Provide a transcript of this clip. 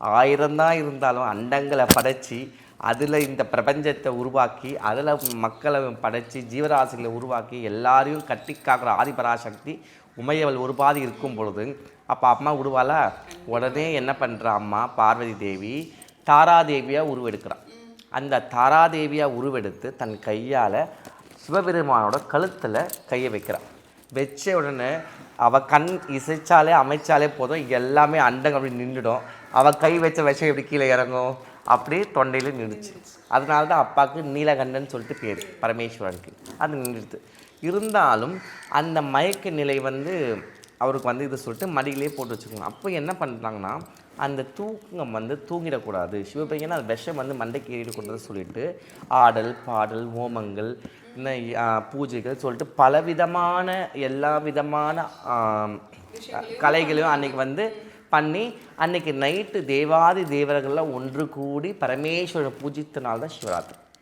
ஆயிரம் தான் இருந்தாலும் அண்டங்களை படைச்சி அதில் இந்த பிரபஞ்சத்தை உருவாக்கி அதில் மக்களை படைச்சி ஜீவராசிகளை உருவாக்கி எல்லாரையும் கட்டி காக்கிற ஆதிபராசக்தி உமையவள் ஒரு பாதி இருக்கும் பொழுது அப்போ அம்மா உருவாளா உடனே என்ன பண்ணுறா அம்மா? பார்வதி தேவி தாராதேவியாக உருவெடுக்கிறான் அந்த தாராதேவியாக உருவெடுத்து தன் கையால் சிவபெருமானோட கழுத்தில் கையை வைக்கிறான் வச்ச உடனே அவள் கண் இசைச்சாலே அமைச்சாலே போதும். எல்லாமே அண்டங்க அப்படி நின்றுடும். அவள் கை வச்ச விஷம் எப்படி கீழே இறங்கும்? அப்படியே தொண்டையில் நின்றுச்சு. அதனால தான் அப்பாவுக்கு நீலகண்டன் சொல்லிட்டு பேர் பரமேஸ்வரனுக்கு. அது நின்றுடுது. இருந்தாலும் அந்த மயக்க நிலை வந்து அவருக்கு வந்து இதை சொல்லிட்டு மடியிலே போட்டு வச்சுக்கலாம் அப்போ என்ன பண்ணுறாங்கன்னா அந்த தூக்கம் வந்து தூங்கிடக்கூடாது. சிவபையன் அந்த விஷம் வந்து மண்டைக்கு ஏறிடக்கூடாதுன்னு சொல்லிட்டு ஆடல் பாடல் ஹோமங்கள் பூஜைகள் சொல்லிட்டு பலவிதமான எல்லா விதமான கலைகளையும் அன்னைக்கு வந்து பண்ணி அன்னைக்கு நைட்டு தேவாதி தேவர்கள்லாம் ஒன்று கூடி பரமேஸ்வரர் பூஜித்தனால்தான் சிவராத்திரி.